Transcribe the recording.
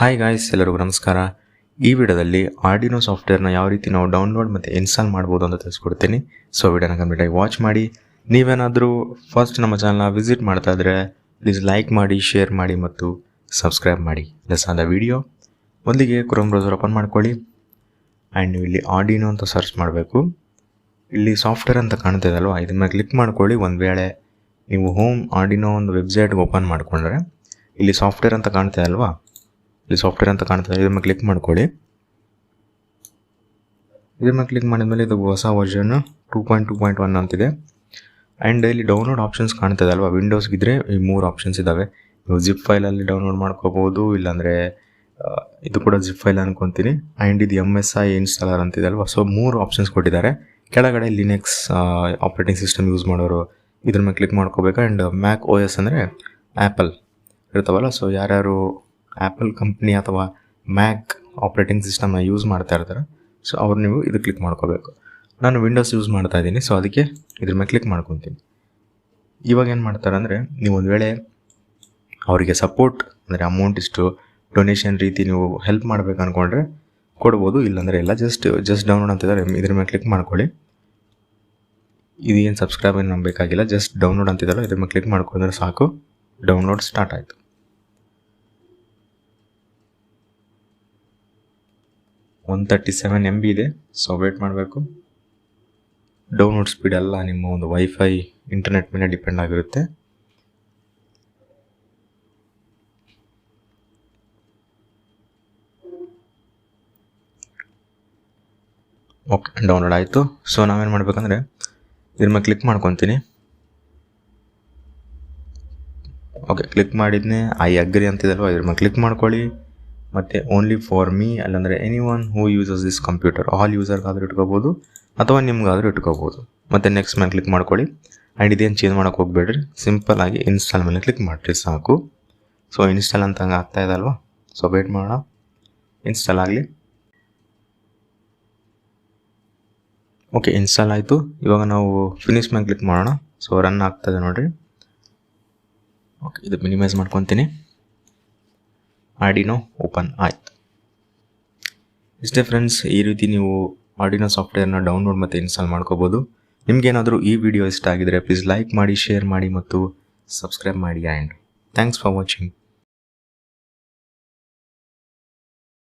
Hi guys ಎಲ್ಲರಿಗೂ ನಮಸ್ಕಾರ. ಈ ವಿಡಿಯೋದಲ್ಲಿ ಆರ್ಡಿನೋ ಸಾಫ್ಟ್ವೇರ್ನ ಯಾವ ರೀತಿ ನಾವು ಡೌನ್ಲೋಡ್ ಮತ್ತು ಇನ್ಸ್ಟಾಲ್ ಮಾಡ್ಬೋದು ಅಂತ ತಿಳಿಸ್ಕೊಡ್ತೀನಿ. ಸೊ ವಿಡಿಯೋನ ಕಂಪ್ಲೀಟಾಗಿ ವಾಚ್ ಮಾಡಿ. ನೀವೇನಾದರೂ ಫಸ್ಟ್ ನಮ್ಮ ಚಾನಲ್ನ ವಿಸಿಟ್ ಮಾಡ್ತಾ ಇದ್ರೆ ಪ್ಲೀಸ್ ಲೈಕ್ ಮಾಡಿ ಶೇರ್ ಮಾಡಿ ಮತ್ತು ಸಬ್ಸ್ಕ್ರೈಬ್ ಮಾಡಿ. ಲೆಸ್ ಆದ ವಿಡಿಯೋ ಮೊದಲಿಗೆ ಕ್ರೋಮ್ ಬ್ರೌಸರ್ ಓಪನ್ ಮಾಡ್ಕೊಳ್ಳಿ. ಆ್ಯಂಡ್ ನೀವು ಇಲ್ಲಿ ಆರ್ಡಿನೋ ಅಂತ ಸರ್ಚ್ ಮಾಡಬೇಕು. ಇಲ್ಲಿ ಸಾಫ್ಟ್ವೇರ್ ಅಂತ ಕಾಣ್ತಿದಲ್ವ ಇದ್ರ ಮೇಲೆ ಕ್ಲಿಕ್ ಮಾಡ್ಕೊಳ್ಳಿ. ಒಂದು ವೇಳೆ ನೀವು ಹೋಮ್ ಆರ್ಡಿನೋ ಒಂದು ವೆಬ್ಸೈಟ್ಗೆ ಓಪನ್ ಮಾಡಿಕೊಂಡ್ರೆ, ಇಲ್ಲಿ ಸಾಫ್ಟ್ವೇರ್ ಅಂತ ಕಾಣ್ತಿದೆ ಅಲ್ವಾ ಇಲ್ಲಿ ಸಾಫ್ಟ್ವೇರ್ ಅಂತ ಕಾಣ್ತದೆ. ಇದ್ರ ಮೇಲೆ ಕ್ಲಿಕ್ ಮಾಡ್ಕೊಳ್ಳಿ. ಇದ್ರ ಮೇಲೆ ಕ್ಲಿಕ್ ಮಾಡಿದ್ಮೇಲೆ ಇದು ಹೊಸ version two point two point one ಅಂತಿದೆ. ಆ್ಯಂಡ್ ಇಲ್ಲಿ ಡೌನ್ಲೋಡ್ ಆಪ್ಷನ್ಸ್ ಕಾಣ್ತದೆ ಅಲ್ವಾ? ವಿಂಡೋಸ್ಗಿದ್ರೆ ಈ ಮೂರು ಆಪ್ಷನ್ಸ್ ಇದ್ದಾವೆ ನೀವು ಜಿಪ್ ಫೈಲಲ್ಲಿ ಡೌನ್ಲೋಡ್ ಮಾಡ್ಕೋಬೋದು, ಇಲ್ಲಾಂದರೆ ಇದು ಕೂಡ ಜಿಪ್ ಫೈಲ್ ಅನ್ಕೊತೀನಿ. ಆ್ಯಂಡ್ ಇದು ಎಂ ಎಸ್ ಐ ಇನ್ಸ್ಟಾಲರ್ ಅಂತಿದೆ ಅಲ್ವಾ? ಸೊ ಮೂರು ಆಪ್ಷನ್ಸ್ ಕೊಟ್ಟಿದ್ದಾರೆ. ಕೆಳಗಡೆ ಲಿನೆಕ್ಸ್ ಆಪ್ರೇಟಿಂಗ್ ಸಿಸ್ಟಮ್ ಯೂಸ್ ಮಾಡೋರು ಇದ್ರ ಮೇಲೆ ಕ್ಲಿಕ್ ಮಾಡ್ಕೋಬೇಕು. ಆ್ಯಂಡ್ ಮ್ಯಾಕ್ ಓ ಎಸ್ ಅಂದರೆ ಆ್ಯಪಲ್ ಇರ್ತಾವಲ್ಲ ಸೊ ಯಾರ್ಯಾರು ಆ್ಯಪಲ್ ಕಂಪ್ನಿ ಅಥವಾ ಮ್ಯಾಕ್ ಆಪ್ರೇಟಿಂಗ್ ಸಿಸ್ಟಮ್ನ ಯೂಸ್ ಮಾಡ್ತಾ ಇರ್ತಾರೆ. ಸೊ ಅವ್ರು ನೀವು ಇದು ಕ್ಲಿಕ್ ಮಾಡ್ಕೋಬೇಕು. ನಾನು ವಿಂಡೋಸ್ ಯೂಸ್ ಮಾಡ್ತಾ ಇದ್ದೀನಿ. ಸೊ ಅದಕ್ಕೆ ಇದ್ರ ಮೇಲೆ ಕ್ಲಿಕ್ ಮಾಡ್ಕೊತೀನಿ. ಇವಾಗ ಏನು ಮಾಡ್ತಾರೆ ಅಂದರೆ, ನೀವು ಒಂದು ವೇಳೆ ಅವರಿಗೆ ಸಪೋರ್ಟ್ ಅಂದರೆ ಅಮೌಂಟ್ ಇಷ್ಟು ಡೊನೇಷನ್ ರೀತಿ ನೀವು ಹೆಲ್ಪ್ ಮಾಡ್ಬೇಕು ಅಂದ್ಕೊಂಡ್ರೆ ಕೊಡ್ಬೋದು. ಇಲ್ಲಾಂದರೆ ಎಲ್ಲ ಜಸ್ಟ್ ಜಸ್ಟ್ ಡೌನ್ಲೋಡ್ ಅಂತಿದ್ದಾರೆ ಇದ್ರ. ಮೇಲೆ ಕ್ಲಿಕ್ ಮಾಡ್ಕೊಳ್ಳಿ. ಇದೇನು ಸಬ್ಸ್ಕ್ರೈಬ್ ಏನು ಬೇಕಾಗಿಲ್ಲ. ಜಸ್ಟ್ ಡೌನ್ಲೋಡ್ ಅಂತಿದ್ದಾರೆ ಇದ್ರ. ಮೇಲೆ ಕ್ಲಿಕ್ ಮಾಡ್ಕೊಂಡ್ರೆ ಸಾಕು. ಡೌನ್ಲೋಡ್ ಸ್ಟಾರ್ಟ್ ಆಯಿತು. One thirty seven M B ಇದೆ. ಸೊ ವೇಟ್ ಮಾಡಬೇಕು. ಡೌನ್ಲೋಡ್ ಸ್ಪೀಡ್ ಎಲ್ಲ ನಿಮ್ಮ ಒಂದು ವೈಫೈ ಇಂಟರ್ನೆಟ್ ಮೇಲೆ ಡಿಪೆಂಡ್ ಆಗಿರುತ್ತೆ. ಓಕೆ ಡೌನ್ಲೋಡ್ ಆಯಿತು. ಸೊ ನಾವೇನು ಮಾಡಬೇಕಂದ್ರೆ, ಇದ್ರ ಮೇಲೆ ಕ್ಲಿಕ್ ಮಾಡ್ಕೊತೀನಿ. ಓಕೆ ಕ್ಲಿಕ್ ಮಾಡಿದ್ನೇ ಐ ಅಗ್ರಿ ಅಂತಿದಲ್ವ? ಇದ್ರ ಮೇಲೆ ಕ್ಲಿಕ್ ಮಾಡ್ಕೊಳ್ಳಿ. ಮತ್ತು only for me ಅಲ್ಲಂದರೆ any one who uses this computer all ಯೂಸರ್ಗಾದರೂ ಇಟ್ಕೋಬೋದು, ಅಥವಾ ನಿಮ್ಗಾದರೂ ಇಟ್ಕೋಬೋದು. ಮತ್ತು ನೆಕ್ಸ್ಟ್ ಮೇಲೆ ಕ್ಲಿಕ್ ಮಾಡ್ಕೊಳ್ಳಿ. ಆ್ಯಂಡ್ ಇದೇನು ಚೇಂಜ್ ಮಾಡೋಕೆ ಹೋಗ್ಬೇಡ್ರಿ. ಸಿಂಪಲ್ ಆಗಿ ಇನ್ಸ್ಟಾಲ್ ಮೇಲೆ ಕ್ಲಿಕ್ ಮಾಡಿರಿ, ಸಾಕು. ಸೊ ಇನ್ಸ್ಟಾಲ್ ಅಂತ ಹಂಗೆ ಆಗ್ತಾ ಇದೆ ಅಲ್ವಾ? ಸೊ ವೇಟ್ ಮಾಡೋಣ. ಇನ್ಸ್ಟಾಲ್ ಆಗಲಿ. ಓಕೆ ಇನ್ಸ್ಟಾಲ್ ಆಯಿತು. ಇವಾಗ ನಾವು ಫಿನಿಶ್ ಮೇಲೆ ಕ್ಲಿಕ್ ಮಾಡೋಣ. ಸೊ ರನ್ ಆಗ್ತದೆ ನೋಡಿರಿ. ಓಕೆ ಇದು ಮಿನಿಮೈಸ್ ಮಾಡ್ಕೊತೀನಿ. ಆಡಿನೋ ಓಪನ್ ಆಯ್ತು. ಇಷ್ಟೇ ಫ್ರೆಂಡ್ಸ್ ಈ ರೀತಿ ನೀವು ಆಡಿನೋ ಸಾಫ್ಟ್ವೇರ್ನ ಡೌನ್ಲೋಡ್ ಮತ್ತು ಇನ್ಸ್ಟಾಲ್ ಮಾಡ್ಕೋಬೋದು. ನಿಮಗೇನಾದರೂ ಈ ವಿಡಿಯೋ ಇಷ್ಟ ಆಗಿದರೆ ಪ್ಲೀಸ್ ಲೈಕ್ ಮಾಡಿ ಶೇರ್ ಮಾಡಿ ಮತ್ತು ಸಬ್ಸ್ಕ್ರೈಬ್ ಮಾಡಿ ಆ್ಯಂಡ್ ಥ್ಯಾಂಕ್ಸ್ ಫಾರ್ ವಾಚಿಂಗ್